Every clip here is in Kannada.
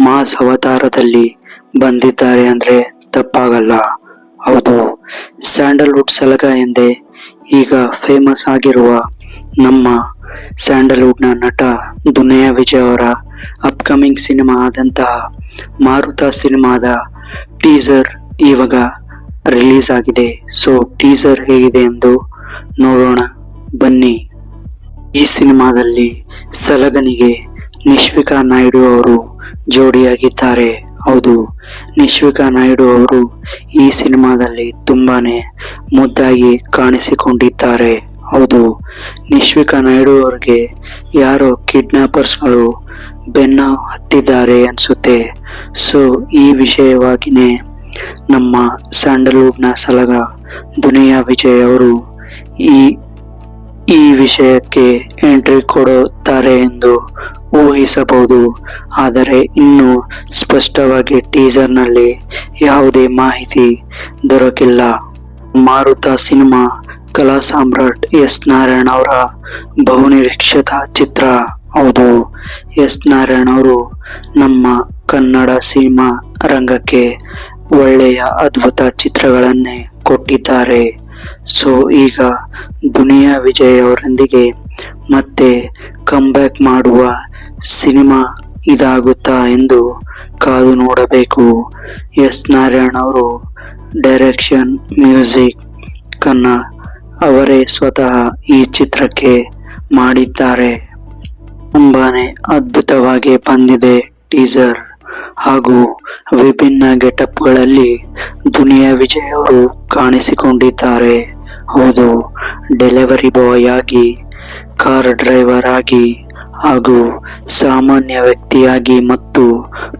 ಮಾಸ್ ಅವತಾರದಲ್ಲಿ ಬಂದಿದ್ದಾರೆ ಅಂದ್ರೆ ತಪ್ಪಾಗಲ್ಲ. ಹೌದು, ಸ್ಯಾಂಡಲ್ವುಡ್ ಸಲಗ ಎಂದೇ ಈಗ ಫೇಮಸ್ ಆಗಿರುವ ನಮ್ಮ ಸ್ಯಾಂಡಲ್ವುಡ್ನ ನಟ ದುನಿಯಾ ವಿಜಯ್ ಅವರ ಅಪ್ಕಮಿಂಗ್ ಸಿನಿಮಾ ಆದಂತಹ ಮಾರುತ ಸಿನಿಮಾದ ಟೀಸರ್ ಇವಾಗ ರಿಲೀಸ್ ಆಗಿದೆ. ಸೊ, ಟೀಸರ್ ಹೇಗಿದೆ ಎಂದು ನೋಡೋಣ. ಬನ್ನಿ. ಈ ಸಿನಿಮಾದಲ್ಲಿ ಸಲಗನಿಗೆ ನಿಶ್ವಿಕಾ ನಾಯ್ಡು ಅವರು ಜೋಡಿಯಾಗಿದ್ದಾರೆ. ಹೌದು, ನಿಶ್ವಿಕಾ ನಾಯ್ಡು ಅವರು ಈ ಸಿನಿಮಾದಲ್ಲಿ ತುಂಬಾನೇ ಮುದ್ದಾಗಿ ಕಾಣಿಸಿಕೊಂಡಿದ್ದಾರೆ. ಹೌದು, ನಿಶ್ವಿಕಾ ನಾಯ್ಡು ಅವರಿಗೆ ಯಾರೋ ಕಿಡ್ನಾಪರ್ಸ್ಗಳು ಬೆನ್ನ ಹತ್ತಿದ್ದಾರೆ ಅನ್ಸುತ್ತೆ. ಸೊ, ಈ ವಿಷಯವಾಗಿನೇ ನಮ್ಮ ಸ್ಯಾಂಡಲ್ವುಡ್ನ ಸಲಗ ದುನಿಯಾ ವಿಜಯ್ ಅವರು ಈ ಈ ವಿಷಯಕ್ಕೆ ಎಂಟ್ರಿ ಕೊಡುತ್ತಾರೆ ಎಂದು ಊಹಿಸಬಹುದು. ಆದರೆ ಇನ್ನೂ ಸ್ಪಷ್ಟವಾಗಿ ಟೀಸರ್ನಲ್ಲಿ ಯಾವುದೇ ಮಾಹಿತಿ ದೊರಕಿಲ್ಲ. ಮಾರುತ ಸಿನಿಮಾ ಕಲಾ ಸಾಮ್ರಾಟ್ ಎಸ್ ನಾರಾಯಣ ಅವರ ಬಹುನಿರೀಕ್ಷಿತ ಚಿತ್ರ. ಹೌದು, ಎಸ್ ನಾರಾಯಣ ಅವರು ನಮ್ಮ ಕನ್ನಡ ಸಿನಿಮಾ ರಂಗಕ್ಕೆ ಒಳ್ಳೆಯ ಅದ್ಭುತ ಚಿತ್ರಗಳನ್ನೇ ಕೊಟ್ಟಿದ್ದಾರೆ. ಸೊ, ಈಗ ದುನಿಯಾ ವಿಜಯ್ ಅವರೊಂದಿಗೆ ಮತ್ತೆ ಕಮ್ಬ್ಯಾಕ್ ಮಾಡುವ ಸಿನಿಮಾ ಇದಾಗುತ್ತಾ ಎಂದು ಕಾದು ನೋಡಬೇಕು. ಎಸ್ ನಾರಾಯಣ್ ಅವರು ಡೈರೆಕ್ಷನ್ ಮ್ಯೂಸಿಕ್ ಕನ್ನಡ ಅವರೇ ಸ್ವತಃ ಈ ಚಿತ್ರಕ್ಕೆ ಮಾಡಿದ್ದಾರೆ. ತುಂಬಾನೇ ಅದ್ಭುತವಾಗಿ ಬಂದಿದೆ ಟೀಸರ್. ಹಾಗೂ ವಿಭಿನ್ನ ಗೆಟಪ್ಗಳಲ್ಲಿ ದುನಿಯಾ ವಿಜಯ್ ಅವರು ಕಾಣಿಸಿಕೊಂಡಿದ್ದಾರೆ. ಹೌದು, ಡೆಲಿವರಿ ಬಾಯ್ ಆಗಿ, ಕಾರ್ ಡ್ರೈವರ್ ಆಗಿ ಹಾಗೂ ಸಾಮಾನ್ಯ ವ್ಯಕ್ತಿಯಾಗಿ ಮತ್ತು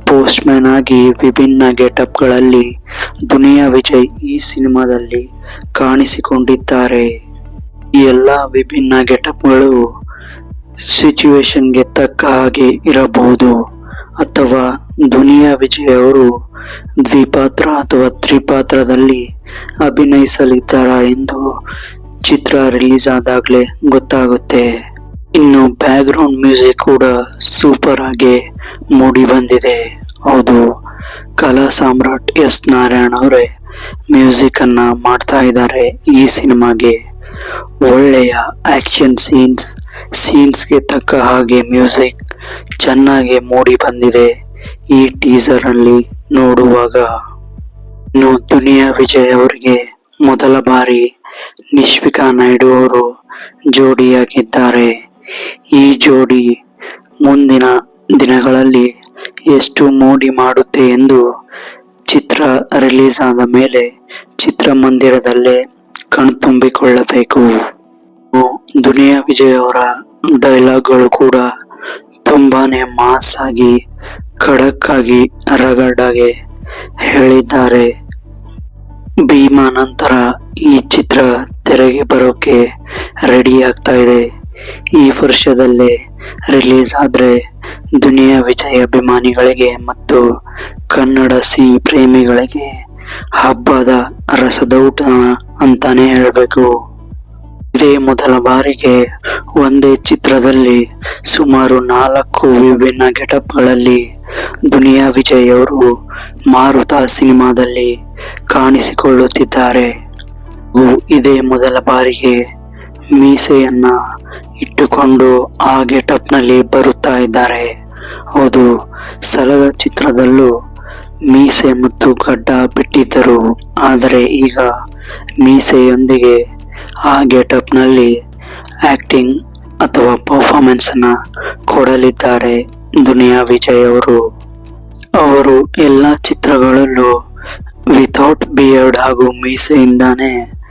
ಪೋಸ್ಟ್ಮ್ಯಾನ್ ಆಗಿ ವಿಭಿನ್ನ ಗೆಟಪ್ಗಳಲ್ಲಿ ದುನಿಯಾ ವಿಜಯ್ ಈ ಸಿನಿಮಾದಲ್ಲಿ ಕಾಣಿಸಿಕೊಂಡಿದ್ದಾರೆ. ಈ ಎಲ್ಲ ವಿಭಿನ್ನ ಗೆಟಪ್ಗಳು ಸಿಚುವೇಶನ್ಗೆ ತಕ್ಕ ಹಾಗೆ ಇರಬಹುದು ಅಥವಾ ದುನಿಯಾ ವಿಜಯ್ ಅವರು ದ್ವಿಪಾತ್ರ ಅಥವಾ ತ್ರಿಪಾತ್ರದಲ್ಲಿ ಅಭಿನಯಿಸಲಿದ್ದಾರಾ ಎಂದು ಚಿತ್ರ ರಿಲೀಸ್ ಆದಾಗಲೇ ಗೊತ್ತಾಗುತ್ತೆ. ಇನ್ನು ಬ್ಯಾಕ್ಗ್ರೌಂಡ್ ಮ್ಯೂಸಿಕ್ ಕೂಡ ಸೂಪರ್ ಆಗಿ ಮೂಡಿ ಬಂದಿದೆ. ಹೌದು, ಕಲಾ ಸಾಮ್ರಾಟ್ ಎಸ್ ನಾರಾಯಣ್ ಅವರೇ ಮ್ಯೂಸಿಕ್ ಅನ್ನ ಮಾಡ್ತಾ ಇದ್ದಾರೆ ಈ ಸಿನಿಮಾಗೆ. ಒಳ್ಳೆಯ ಆಕ್ಷನ್ ಸೀನ್ಸ್ ಸೀನ್ಸ್ಗೆ ತಕ್ಕ ಹಾಗೆ ಮ್ಯೂಸಿಕ್ ಚೆನ್ನಾಗಿ ಮೂಡಿ ಬಂದಿದೆ ಈ ಟೀಸರ್ ಅಲ್ಲಿ ನೋಡುವಾಗ. ಇನ್ನು ದುನಿಯಾ ವಿಜಯ್ ಅವರಿಗೆ ಮೊದಲ ಬಾರಿ ನಿಶ್ವಿಕಾ ನಾಯ್ಡು ಅವರು ಜೋಡಿಯಾಗಿದ್ದಾರೆ. ಈ ಜೋಡಿ ಮುಂದಿನ ದಿನಗಳಲ್ಲಿ ಎಷ್ಟು ಮೋಡಿ ಮಾಡುತ್ತೆ ಎಂದು ಚಿತ್ರ ರಿಲೀಸ್ ಆದ ಮೇಲೆ ಚಿತ್ರಮಂದಿರದಲ್ಲೇ ಕಣ್ತುಂಬಿಕೊಳ್ಳಬೇಕು. ದುನಿಯಾ ವಿಜಯ್ ಅವರ ಡೈಲಾಗ್ಗಳು ಕೂಡ ತುಂಬಾನೇ ಮಾಸ್ ಆಗಿ ಖಡಕ್ ಆಗಿ ರಗಡಾಗಿ ಹೇಳಿದ್ದಾರೆ. ಭೀಮಾ ನಂತರ ಈ ಚಿತ್ರ ತೆರೆಗೆ ಬರೋಕೆ ರೆಡಿ ಆಗ್ತಾ ಇದೆ. ಈ ವರ್ಷದಲ್ಲಿ ರಿಲೀಸ್ ಆದರೆ ದುನಿಯಾ ವಿಜಯ್ ಅಭಿಮಾನಿಗಳಿಗೆ ಮತ್ತು ಕನ್ನಡ ಸಿ ಪ್ರೇಮಿಗಳಿಗೆ ಹಬ್ಬದ ರಸದೌಟ ಅಂತಾನೆ ಹೇಳಬೇಕು. ಇದೇ ಮೊದಲ ಬಾರಿಗೆ ಒಂದೇ ಚಿತ್ರದಲ್ಲಿ ಸುಮಾರು ನಾಲ್ಕು ವಿಭಿನ್ನ ಗೆಟಪ್ಗಳಲ್ಲಿ ದುನಿಯಾ ವಿಜಯ್ ಅವರು ಮಾರುತ ಸಿನಿಮಾದಲ್ಲಿ ಕಾಣಿಸಿಕೊಳ್ಳುತ್ತಿದ್ದಾರೆ. ಇದೇ ಮೊದಲ ಬಾರಿಗೆ ಮೀಸೆಯನ್ನ ಇಟ್ಟುಕೊಂಡು ಆ ಗೆಟಪ್ನಲ್ಲಿ ಬರುತ್ತಾ ಇದ್ದಾರೆ. ಹೌದು ಸಲಗ ಚಿತ್ರದಲ್ಲೂ ಮೀಸೆ ಮತ್ತು ಗಡ್ಡ ಬಿಟ್ಟಿದ್ದರು. ಆದರೆ ಈಗ ಮೀಸೆಯೊಂದಿಗೆ ಆ ಗೆಟಪ್ನಲ್ಲಿ ಆಕ್ಟಿಂಗ್ ಅಥವಾ ಪರ್ಫಾರ್ಮೆನ್ಸ್ ಅನ್ನ ಕೊಡಲಿದ್ದಾರೆ ದುನಿಯಾ ವಿಜಯ್ ಅವರು. ಅವರು ಎಲ್ಲ ಚಿತ್ರಗಳಲ್ಲೂ ವಿಥೌಟ್ ಬಿಯರ್ಡ್ ಹಾಗೂ ಮೀಸೆಯಿಂದಾನೇ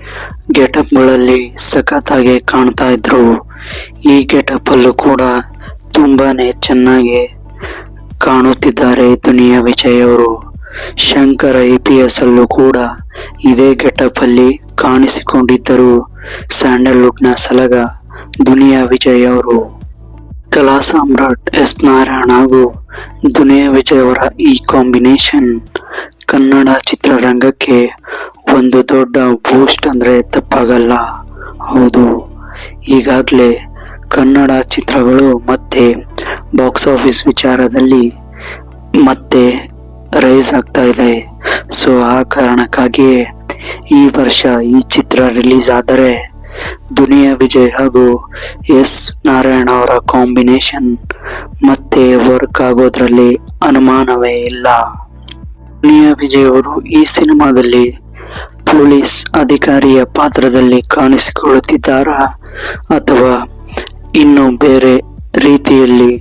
ಗೆಟಪ್ಗಳಲ್ಲಿ ಸಖತ್ತಾಗಿ ಕಾಣ್ತಾ ಇದ್ರು. ಈ ಗೆಟಪ್ ಅಲ್ಲೂ ಕೂಡ ತುಂಬಾನೇ ಚೆನ್ನಾಗಿ ಕಾಣುತ್ತಿದ್ದಾರೆ ದುನಿಯಾ ವಿಜಯ್ ಅವರು. ಶಂಕರ ಐ ಪಿ ಎಸ್ ಅಲ್ಲೂ ಕೂಡ ಇದೇ ಗೆಟಪ್ ಅಲ್ಲಿ ಕಾಣಿಸಿಕೊಂಡಿದ್ದರು. ಸ್ಯಾಂಡಲ್ವುಡ್ನ ಸಲಗ ದುನಿಯಾ ವಿಜಯ್ ಅವರು. ಕಲಾ ಸಾಮ್ರಾಟ್ ಎಸ್ ನಾರಾಯಣ್ ಹಾಗೂ ದುನಿಯಾ ವಿಜಯ್ ಅವರ ಈ ಕಾಂಬಿನೇಷನ್ ಕನ್ನಡ ಚಿತ್ರರಂಗಕ್ಕೆ ಒಂದು ದೊಡ್ಡ ಬೂಸ್ಟ್ ಅಂದ್ರೆ ತಪ್ಪಾಗಲ್ಲ. ಹೌದು. ಈಗಾಗಲೇ ಕನ್ನಡ ಚಿತ್ರಗಳು ಮತ್ತೆ ಬಾಕ್ಸ್ ಆಫೀಸ್ ವಿಚಾರದಲ್ಲಿ ಮತ್ತೆ ರೈಸ್ ಆಗ್ತಾ ಇದೆ. ಸೊ, ಆ ಕಾರಣಕ್ಕಾಗಿಯೇ ಈ ವರ್ಷ ಈ ಚಿತ್ರ ರಿಲೀಸ್ ಆದರೆ ದುನಿಯಾ ವಿಜಯ್ ಹಾಗೂ ಎಸ್ ನಾರಾಯಣ ಅವರ ಕಾಂಬಿನೇಷನ್ ಮತ್ತೆ ವರ್ಕ್ ಆಗೋದ್ರಲ್ಲಿ ಅನುಮಾನವೇ ಇಲ್ಲ. ದುನಿಯಾ ವಿಜಯ್ ಅವರು ಈ ಸಿನಿಮಾದಲ್ಲಿ ಪೊಲೀಸ್ ಅಧಿಕಾರಿಯ ಪಾತ್ರದಲ್ಲಿ ಕಾಣಿಸಿಕೊಳ್ಳುತ್ತಿದ್ದಾರಾ ಅಥವಾ ಇನ್ನು ಬೇರೆ ರೀತಿಯಲ್ಲಿ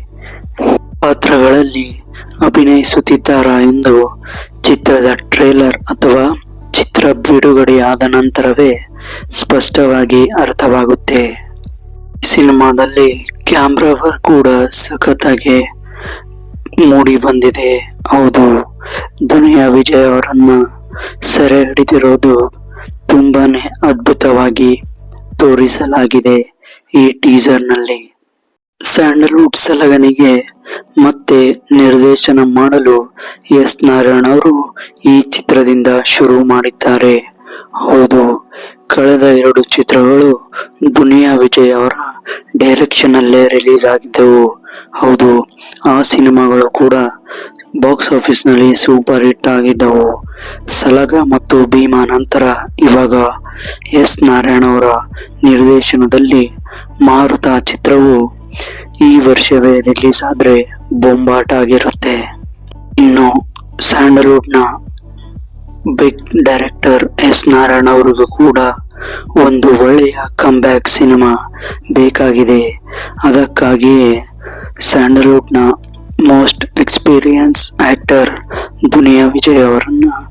ಪಾತ್ರಗಳಲ್ಲಿ ಅಭಿನಯಿಸುತ್ತಿದ್ದಾರಾ ಎಂದು ಚಿತ್ರದ ಟ್ರೇಲರ್ ಅಥವಾ ಚಿತ್ರ ಬಿಡುಗಡೆಯಾದ ನಂತರವೇ ಸ್ಪಷ್ಟವಾಗಿ ಅರ್ಥವಾಗುತ್ತೆ. ಸಿನಿಮಾದಲ್ಲಿ ಕ್ಯಾಮ್ರಾ ವರ್ಕ್ ಕೂಡ ಸಖತ್ತಾಗಿ ಮೂಡಿ ಬಂದಿದೆ. ಹೌದು ದುನಿಯಾ ವಿಜಯ್ ಅವರನ್ನ ಸೆರೆ ಹಿಡಿದಿರೋದು ತುಂಬಾನೇ ಅದ್ಭುತವಾಗಿ ತೋರಿಸಲಾಗಿದೆ ಈ ಟೀಸರ್ನಲ್ಲಿ. ಸ್ಯಾಂಡಲ್ವುಡ್ ಸಲಗನಿಗೆ ಮತ್ತೆ ನಿರ್ದೇಶನ ಮಾಡಲು ಎಸ್ ನಾರಾಯಣ್ ಅವರು ಈ ಚಿತ್ರದಿಂದ ಶುರು ಮಾಡಿದ್ದಾರೆ. ಹೌದು, ಕಳೆದ ಎರಡು ಚಿತ್ರಗಳು ದುನಿಯಾ ವಿಜಯ್ ಅವರ ಡೈರೆಕ್ಷನ್ ಅಲ್ಲೇ ರಿಲೀಸ್ ಆಗಿದ್ದವು. ಹೌದು, ಆ ಸಿನಿಮಾಗಳು ಕೂಡ ಬಾಕ್ಸ್ ಆಫೀಸ್ನಲ್ಲಿ ಸೂಪರ್ ಹಿಟ್ ಆಗಿದ್ದವು. ಸಲಗ ಮತ್ತು ಭೀಮಾ ನಂತರ ಇವಾಗ ಎಸ್ ನಾರಾಯಣ ಅವರ ನಿರ್ದೇಶನದಲ್ಲಿ ಮಾರುತ ಚಿತ್ರವು ಈ ವರ್ಷವೇ ರಿಲೀಸ್ ಆದರೆ ಬೊಂಬಾಟ ಆಗಿರುತ್ತೆ. ಇನ್ನು ಸ್ಯಾಂಡಲ್ವುಡ್ನ ಬಿಗ್ ಡೈರೆಕ್ಟರ್ ಎಸ್ ನಾರಾಯಣ ಅವರಿಗೂ ಕೂಡ ಒಂದು ಒಳ್ಳೆಯ ಕಮ್ಬ್ಯಾಕ್ ಸಿನಿಮಾ ಬೇಕಾಗಿದೆ. ಅದಕ್ಕಾಗಿಯೇ ಸ್ಯಾಂಡಲ್ವುಡ್ನ most experience actor Duniya Vijay ಅವರನ್ನು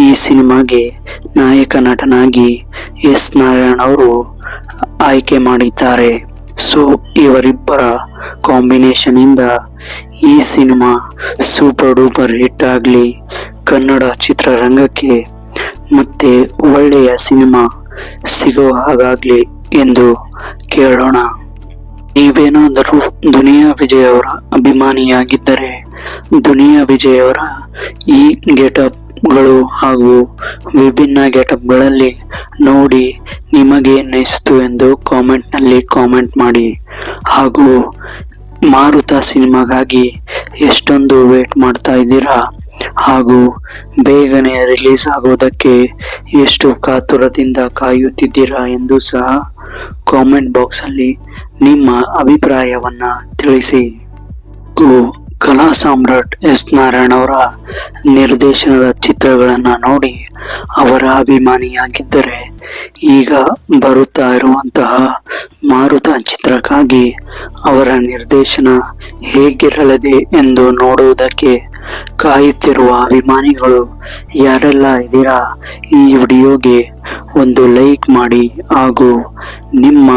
ಈ ಸಿನಿಮಾಗೆ ನಾಯಕ ನಟನಾಗಿ ಎಸ್ ನಾರಾಯಣ್ ಅವರು ಆಯ್ಕೆ ಮಾಡಿದ್ದಾರೆ. ಸೊ, ಇವರಿಬ್ಬರ ಕಾಂಬಿನೇಷನ್ ಇಂದ ಈ ಸಿನಿಮಾ ಸೂಪರ್ ಡೂಪರ್ ಹಿಟ್ ಆಗಲಿ, ಕನ್ನಡ ಚಿತ್ರರಂಗಕ್ಕೆ ಮತ್ತೆ ಒಳ್ಳೆಯ ಸಿನಿಮಾ ಸಿಗೋ ಹಾಗಾಗಲಿ ಎಂದು ಕೇಳೋಣ. ನೀವೇನಾದರೂ ದುನಿಯಾ ವಿಜಯ್ ಅವರ ಅಭಿಮಾನಿಯಾಗಿದ್ದರೆ ದುನಿಯಾ ವಿಜಯ್ ಅವರ ಈ ಗೆಟಪ್ಗಳು ಹಾಗೂ ವಿಭಿನ್ನ ಗೆಟಪ್ಗಳಲ್ಲಿ ನೋಡಿ ನಿಮಗೆ ಅನ್ನಿಸ್ತು ಎಂದು ಕಾಮೆಂಟ್ನಲ್ಲಿ ಕಾಮೆಂಟ್ ಮಾಡಿ. ಹಾಗೂ ಮಾರುತ ಸಿನಿಮಾಗಾಗಿ ಎಷ್ಟೊಂದು ವೇಟ್ ಮಾಡ್ತಾ ಇದ್ದೀರಾ? ಹಾಗೂ ಬೇಗನೆ ರಿಲೀಸ್ ಆಗೋದಕ್ಕೆ ಎಷ್ಟು ಕಾತುರದಿಂದ ಕಾಯುತ್ತಿದ್ದೀರಾ ಎಂದು ಸಹ ಕಾಮೆಂಟ್ ಬಾಕ್ಸ್ ಅಲ್ಲಿ ನಿಮ್ಮ ಅಭಿಪ್ರಾಯವನ್ನು ತಿಳಿಸಿ. ಕಲಾ ಸಾಮ್ರಾಟ್ ಎಸ್ ನಾರಾಯಣ್ ಅವರ ನಿರ್ದೇಶನದ ಚಿತ್ರಗಳನ್ನು ನೋಡಿ ಅವರ ಅಭಿಮಾನಿಯಾಗಿದ್ದರೆ ಈಗ ಬರುತ್ತಾ ಇರುವಂತಹ ಮಾರುತ ಚಿತ್ರಕ್ಕಾಗಿ ಅವರ ನಿರ್ದೇಶನ ಹೇಗಿರಲಿದೆ ಎಂದು ನೋಡುವುದಕ್ಕೆ ಕಾಯುತ್ತಿರುವ ಅಭಿಮಾನಿಗಳು, ಯಾರೆಲ್ಲ ಇದ್ದೀರಾ ಈ ವಿಡಿಯೋಗೆ ಒಂದು ಲೈಕ್ ಮಾಡಿ ಹಾಗೂ ನಿಮ್ಮ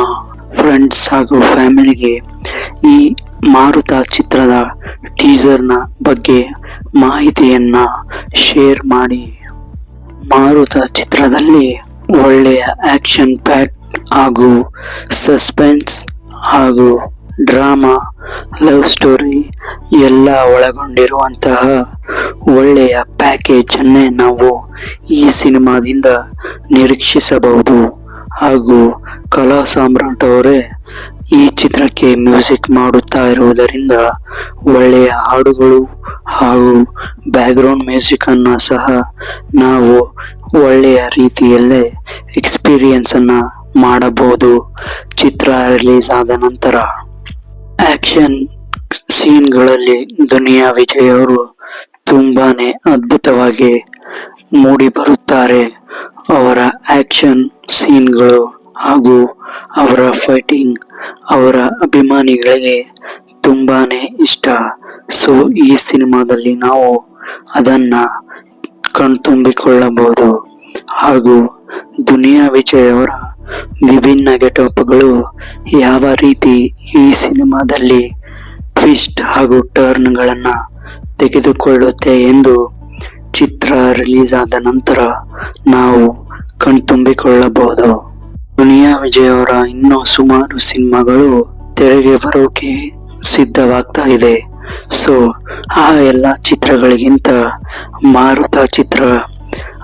ಫ್ರೆಂಡ್ಸ್ ಹಾಗೂ ಫ್ಯಾಮಿಲಿಗೆ ಈ ಮಾರುತ ಚಿತ್ರದ ಟೀಸರ್ನ ಬಗ್ಗೆ ಮಾಹಿತಿಯನ್ನ ಶೇರ್ ಮಾಡಿ. ಮಾರುತ ಚಿತ್ರದಲ್ಲಿ ಒಳ್ಳೆಯ ಆಕ್ಷನ್ ಪ್ಯಾಕ್ ಹಾಗೂ ಸಸ್ಪೆನ್ಸ್ ಹಾಗೂ ಡ್ರಾಮಾ, ಲವ್ ಸ್ಟೋರಿ ಎಲ್ಲ ಒಳಗೊಂಡಿರುವಂತಹ ಒಳ್ಳೆಯ ಪ್ಯಾಕೇಜ್ ಅನ್ನೇ ನಾವು ಈ ಸಿನಿಮಾದಿಂದ ನಿರೀಕ್ಷಿಸಬಹುದು. ಹಾಗೂ ಕಲಾ ಸಾಮ್ರಾಟ್ ಅವರೇ ಈ ಚಿತ್ರಕ್ಕೆ ಮ್ಯೂಸಿಕ್ ಮಾಡುತ್ತಾ ಇರುವುದರಿಂದ ಒಳ್ಳೆಯ ಹಾಡುಗಳು ಹಾಗೂ ಬ್ಯಾಕ್ಗ್ರೌಂಡ್ ಮ್ಯೂಸಿಕ್ ಅನ್ನ ಸಹ ನಾವು ಒಳ್ಳೆಯ ರೀತಿಯಲ್ಲೇ ಎಕ್ಸ್ಪೀರಿಯನ್ಸನ್ನು ಮಾಡಬಹುದು. ಚಿತ್ರ ರಿಲೀಸ್ ಆದ ನಂತರ ಆಕ್ಷನ್ ಸೀನ್ಗಳಲ್ಲಿ ದುನಿಯಾ ವಿಜಯ್ ಅವರು ತುಂಬಾನೇ ಅದ್ಭುತವಾಗಿ ಮೂಡಿ ಬರುತ್ತಾರೆ ಅವರ ಆಕ್ಷನ್ ಸೀನ್ಗಳು ಹಾಗೂ ಅವರ ಫೈಟಿಂಗ್ ಅವರ ಅಭಿಮಾನಿಗಳಿಗೆ ತುಂಬಾನೇ ಇಷ್ಟ. ಸೊ ಈ ಸಿನಿಮಾದಲ್ಲಿ ನಾವು ಅದನ್ನ ಕಣ್ತುಂಬಿಕೊಳ್ಳಬಹುದು. ಹಾಗೂ ದುನಿಯಾ ವಿಜಯ್ ಅವರ ವಿಭಿನ್ನ ಗೆಟಪ್ಗಳು ಯಾವ ರೀತಿ ಈ ಸಿನಿಮಾದಲ್ಲಿ ಟ್ವಿಸ್ಟ್ ಹಾಗೂ ಟರ್ನ್ಗಳನ್ನು ತೆಗೆದುಕೊಳ್ಳುತ್ತೆ ಎಂದು ಚಿತ್ರ ರಿಲೀಸ್ ಆದ ನಂತರ ನಾವು ಕಣ್ತುಂಬಿಕೊಳ್ಳಬಹುದು. ದುನಿಯಾ ವಿಜಯ್ ಅವರ ಇನ್ನೂ ಸುಮಾರು ಸಿನಿಮಾಗಳು ತೆರೆಗೆ ಬರೋಕೆ ಸಿದ್ಧವಾಗ್ತಾ ಇದೆ. ಸೊ, ಆ ಎಲ್ಲ ಚಿತ್ರಗಳಿಗಿಂತ ಮಾರುತ ಚಿತ್ರ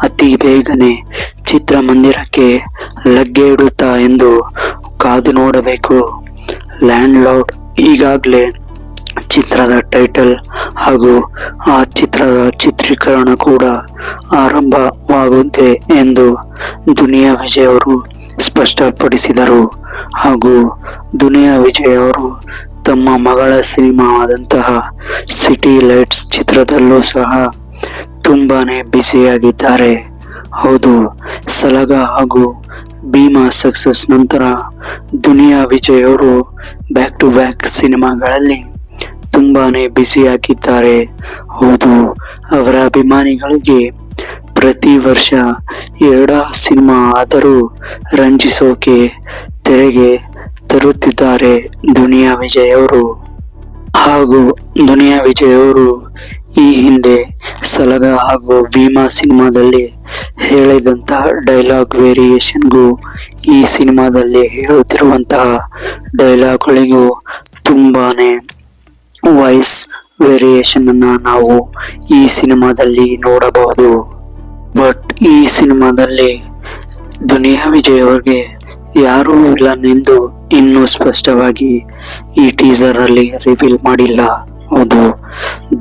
ಅತಿ ಬೇಗನೆ ಚಿತ್ರಮಂದಿರಕ್ಕೆ ಲಗ್ಗೆ ಇಡುತ್ತಾ ಎಂದು ಕಾದು ನೋಡಬೇಕು. ಲ್ಯಾಂಡ್ ಲಾರ್ಡ್ ಈಗಾಗಲೇ ಚಿತ್ರದ ಟೈಟಲ್ ಹಾಗೂ ಆ ಚಿತ್ರದ ಚಿತ್ರೀಕರಣ ಕೂಡ ಆರಂಭವಾಗುತ್ತೆ ಎಂದು ದುನಿಯಾ ವಿಜಯ್ ಅವರು ಸ್ಪಷ್ಟಪಡಿಸಿದರು. ಹಾಗೂ ದುನಿಯಾ ವಿಜಯ್ ಅವರು ತಮ್ಮ ಮಗಳ ಸಿನಿಮಾವಾದಂತಹ ಸಿಟಿ ಲೈಟ್ಸ್ ಚಿತ್ರದಲ್ಲೂ ಸಹ ತುಂಬಾನೇ ಬಿಸಿಯಾಗಿದ್ದಾರೆ ಹೌದು, ಸಲಗ ಹಾಗೂ ಭೀಮಾ ಸಕ್ಸಸ್ ನಂತರ ದುನಿಯಾ ವಿಜಯ್ ಅವರು ಬ್ಯಾಕ್ ಟು ಬ್ಯಾಕ್ ಸಿನಿಮಾಗಳಲ್ಲಿ ತುಂಬಾನೇ ಬ್ಯುಸಿಯಾಗಿದ್ದಾರೆ. ಹೌದು, ಅವರ ಅಭಿಮಾನಿಗಳಿಗೆ ಪ್ರತಿ ವರ್ಷ ಎರಡ ಸಿನಿಮಾ ಆದರೂ ರಂಜಿಸೋಕೆ ತೆರೆಗೆ ತರುತ್ತಿದ್ದಾರೆ ದುನಿಯಾ ವಿಜಯ್ ಅವರು. ಹಾಗೂ ದುನಿಯಾ ವಿಜಯ್ ಅವರು ಈ ಹಿಂದೆ ಸಲಗ ಹಾಗೂ ಭೀಮಾ ಸಿನಿಮಾದಲ್ಲಿ ಹೇಳಿದಂತಹ ಡೈಲಾಗ್ ವೇರಿಯೇಷನ್ಗೂ ಈ ಸಿನಿಮಾದಲ್ಲಿ ಹೇಳುತ್ತಿರುವಂತಹ ಡೈಲಾಗ್ಗಳಿಗೂ ತುಂಬಾನೇ ವಾಯ್ಸ್ ವೇರಿಯೇಷನ್ ಅನ್ನ ನಾವು ಈ ಸಿನಿಮಾದಲ್ಲಿ ನೋಡಬಹುದು. ಬಟ್ ಈ ಸಿನಿಮಾದಲ್ಲಿ ದುನಿಯಾ ವಿಜಯ್ ಅವ್ರಿಗೆ ಯಾರೂ ವಿಲನ್ ಇನ್ನೂ ಸ್ಪಷ್ಟವಾಗಿ ಈ ಟೀಸರ್ ಅಲ್ಲಿ ರಿವೀಲ್ ಮಾಡಿಲ್ಲ. ಹೌದು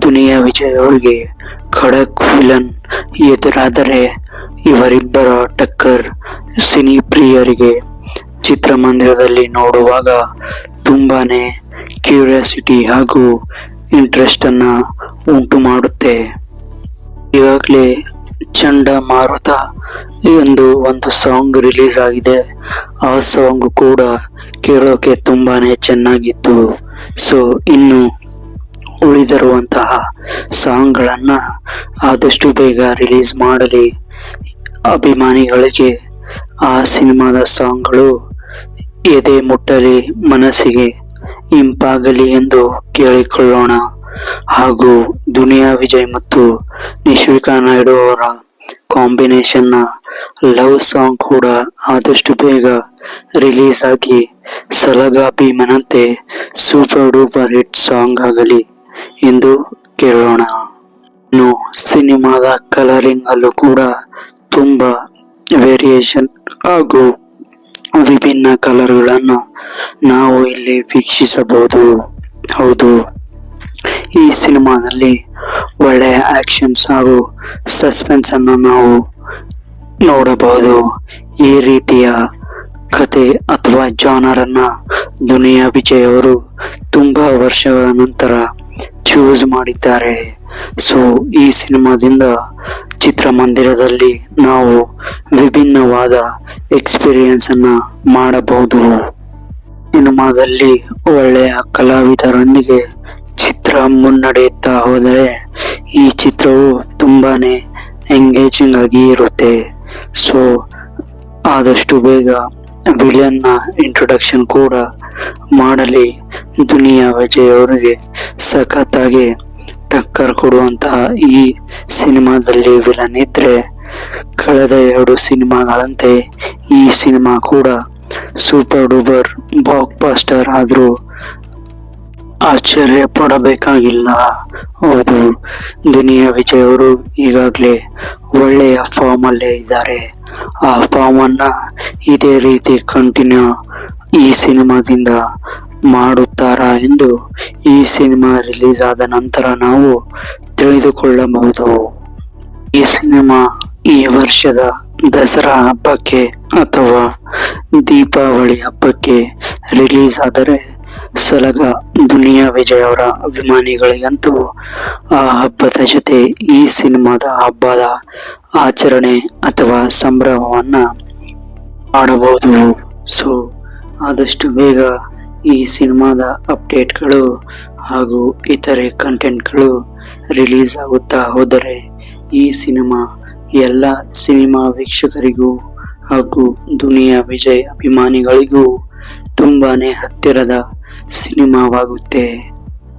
ದುನಿಯಾ ವಿಜಯ್ ಅವರಿಗೆ ಖಡಕ್ ವಿಲನ್ ಎದುರಾದರೆ ಇವರಿಬ್ಬರ ಟಕ್ಕರ್ ಸಿನಿ ಪ್ರಿಯರಿಗೆ ಚಿತ್ರಮಂದಿರದಲ್ಲಿ ನೋಡುವಾಗ ತುಂಬಾನೇ ಕ್ಯೂರಿಯಾಸಿಟಿ ಹಾಗೂ ಇಂಟ್ರೆಸ್ಟನ್ನು ಉಂಟು ಮಾಡುತ್ತೆ ಈಗಾಗಲೇ ಚಂಡಮಾರುತ ಎಂದು ಒಂದು ಸಾಂಗ್ ರಿಲೀಸ್ ಆಗಿದೆ. ಆ ಸಾಂಗ್ ಕೂಡ ಕೇಳೋಕೆ ತುಂಬಾನೇ ಚೆನ್ನಾಗಿತ್ತು. ಸೊ, ಇನ್ನು ಉಳಿದಿರುವಂತಹ ಸಾಂಗ್ಗಳನ್ನ ಆದಷ್ಟು ಬೇಗ ರಿಲೀಸ್ ಮಾಡಲಿ. ಅಭಿಮಾನಿಗಳಿಗೆ ಆ ಸಿನಿಮಾದ ಸಾಂಗ್ಗಳು ಎದೆ ಮುಟ್ಟಲಿ, ಮನಸ್ಸಿಗೆ ಇಂಪಾಗಲಿ ಎಂದು ಕೇಳಿಕೊಳ್ಳೋಣ. ಹಾಗೂ ದುನಿಯಾ ವಿಜಯ್ ಮತ್ತು ನಿಶ್ವಿಕಾ ನಾಯ್ಡು ಅವರ ಕಾಂಬಿನೇಷನ್ನ ಲವ್ ಸಾಂಗ್ ಕೂಡ ಆದಷ್ಟು ಬೇಗ ರಿಲೀಸ್ ಆಗಿ ಸಲಗಾಪಿ ಮನಂತೆ ಸೂಪರ್ ಡೂಪರ್ ಹಿಟ್ ಸಾಂಗ್ ಆಗಲಿ. ಎಂದು ಕೇಳೋಣ. ಇನ್ನು ಸಿನಿಮಾದ ಕಲರಿಂಗ್ ಅಲ್ಲೂ ಕೂಡ ತುಂಬ ವೇರಿಯೇಷನ್ ಹಾಗೂ ವಿಭಿನ್ನ ಕಲರ್ಗಳನ್ನು ನಾವು ಇಲ್ಲಿ ವೀಕ್ಷಿಸಬಹುದು. ಹೌದು. ಈ ಸಿನಿಮಾದಲ್ಲಿ ಒಳ್ಳೆಯ ಆಕ್ಷನ್ಸ್ ಹಾಗೂ ಸಸ್ಪೆನ್ಸ್ ಅನ್ನು ನಾವು ನೋಡಬಹುದು. ಈ ರೀತಿಯ ಕತೆ ಅಥವಾ ಜಾನರನ್ನು ದುನಿಯಾ ವಿಜಯ್ ಅವರು ತುಂಬಾ ವರ್ಷಗಳ ನಂತರ ಚೂಸ್ ಮಾಡಿದ್ದಾರೆ. ಸೊ ಈ ಸಿನಿಮಾದಿಂದ ಚಿತ್ರಮಂದಿರದಲ್ಲಿ ನಾವು ವಿಭಿನ್ನವಾದ ಎಕ್ಸ್ಪೀರಿಯನ್ಸ್ ಅನ್ನ ಮಾಡಬಹುದು. ಸಿನಿಮಾದಲ್ಲಿ ಒಳ್ಳೆಯ ಕಲಾವಿದರೊಂದಿಗೆ ಚಿತ್ರ ಮುನ್ನಡೆಯುತ್ತಾ ಹೋದರೆ ಈ ಚಿತ್ರವು ತುಂಬಾನೇ ಎಂಗೇಜಿಂಗ್ ಆಗಿ ಇರುತ್ತೆ. ಸೊ ಆದಷ್ಟು ಬೇಗ ವಿಲಿಯನ್ನ ಇಂಟ್ರೊಡಕ್ಷನ್ ಕೂಡ ಮಾಡಲಿ. ದುನಿಯಾ ವಿಜಯ್ ಅವರಿಗೆ ಸಖತ್ತಾಗಿ ಟಕ್ಕರ್ ಕೊಡುವಂತಹ ಈ ಸಿನಿಮಾದಲ್ಲಿ ವಿಲನ್ ಇದ್ರೆ ಕಳೆದ ಎರಡು ಸಿನಿಮಾಗಳಂತೆ ಈ ಸಿನಿಮಾ ಕೂಡ ಸೂಪರ್ ಡೂಪರ್ ಬಾಕ್ ಪಾಸ್ಟರ್ ಆದರೂ ಆಶ್ಚರ್ಯ ಪಡಬೇಕಾಗಿಲ್ಲ. ಹೌದು, ದುನಿಯಾ ವಿಜಯ್ ಅವರು ಈಗಾಗಲೇ ಒಳ್ಳೆಯ ಫಾರ್ಮಲ್ಲೇ ಇದ್ದಾರೆ. ಆ ಫಾರ್ಮನ್ನು ಇದೇ ರೀತಿ ಕಂಟಿನ್ಯೂ ಈ ಸಿನಿಮಾದಿಂದ ಮಾಡುತ್ತಾರಾ ಎಂದು ಈ ಸಿನಿಮಾ ರಿಲೀಸ್ ಆದ ನಂತರ ನಾವು ತಿಳಿದುಕೊಳ್ಳಬಹುದು. ಈ ಸಿನಿಮಾ ಈ ವರ್ಷದ ದಸರಾ ಹಬ್ಬಕ್ಕೆ ಅಥವಾ ದೀಪಾವಳಿ ಹಬ್ಬಕ್ಕೆ ರಿಲೀಸ್ ಆದರೆ ಸಲಗ ದುನಿಯಾ ವಿಜಯ್ ಅವರ ಅಭಿಮಾನಿಗಳಿಗಂತೂ ಆ ಹಬ್ಬದ ಜೊತೆ ಈ ಸಿನಿಮಾದ ಹಬ್ಬದ ಆಚರಣೆ ಅಥವಾ ಸಂಭ್ರಮವನ್ನು ಮಾಡಬಹುದು. ಸೊ ಆದಷ್ಟು ಬೇಗ ಈ ಸಿನಿಮಾದ ಅಪ್ಡೇಟ್ಗಳು ಹಾಗೂ ಇತರೆ ಕಂಟೆಂಟ್ಗಳು ರಿಲೀಸ್ ಆಗುತ್ತಾ ಹೋದರೆ ಈ ಸಿನಿಮಾ ಎಲ್ಲ ಸಿನಿಮಾ ವೀಕ್ಷಕರಿಗೂ ಹಾಗೂ ದುನಿಯಾ ವಿಜಯ್ ಅಭಿಮಾನಿಗಳಿಗೂ ತುಂಬಾನೇ ಹತ್ತಿರದ ಸಿನಿಮಾವಾಗುತ್ತೆ.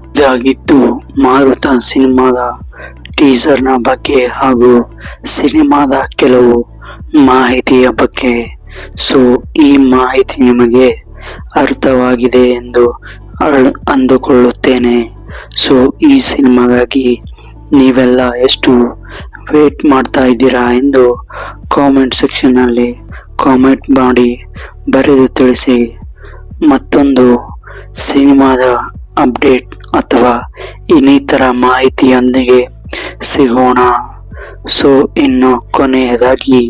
ಇದಾಗಿತ್ತು ಮಾರುತ ಸಿನಿಮಾದ ಟೀಸರ್ನ ಬಗ್ಗೆ ಹಾಗೂ ಸಿನಿಮಾದ ಕೆಲವು ಮಾಹಿತಿಯ ಬಗ್ಗೆ ಸೊ, ಈ ಮಾಹಿತಿ ನಿಮಗೆ ಅರ್ಥವಾಗಿದೆ ಎಂದು ಅಂದುಕೊಳ್ಳುತ್ತೇನೆ. ಸೊ, ಈ ಸಿನಿಮಾಗಾಗಿ ನೀವೆಲ್ಲ ಎಷ್ಟು ವೇಟ್ ಮಾಡ್ತಾ ಇದ್ದೀರಾ ಎಂದು ಕಾಮೆಂಟ್ ಸೆಕ್ಷನ್ನಲ್ಲಿ ಕಾಮೆಂಟ್ ಮಾಡಿ ಬರೆದು ತಿಳಿಸಿ. ಮತ್ತೊಂದು ಸಿನಿಮಾದ ಅಪ್ಡೇಟ್ ಅಥವಾ ಇನ್ನಿತರ ಮಾಹಿತಿಯೊಂದಿಗೆ ಸಿಗೋಣ. ಸೊ ಇನ್ನು ಕೊನೆಯದಾಗಿ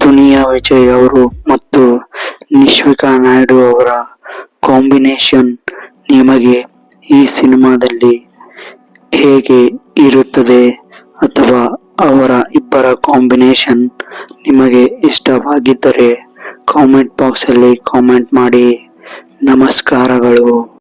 ದುನಿಯಾ ವಿಜಯ್ ಅವರು ಮತ್ತು ನಿಶ್ವಿಕಾ ನಾಯ್ಡು ಅವರ ಕಾಂಬಿನೇಷನ್ ನಿಮಗೆ ಈ ಸಿನಿಮಾದಲ್ಲಿ ಹೇಗೆ ಇರುತ್ತದೆ ಅಥವಾ ಅವರ ಇಬ್ಬರ ಕಾಂಬಿನೇಷನ್ ನಿಮಗೆ ಇಷ್ಟವಾಗಿದ್ದರೆ ಕಾಮೆಂಟ್ ಬಾಕ್ಸಲ್ಲಿ ಕಾಮೆಂಟ್ ಮಾಡಿ. ನಮಸ್ಕಾರಗಳು.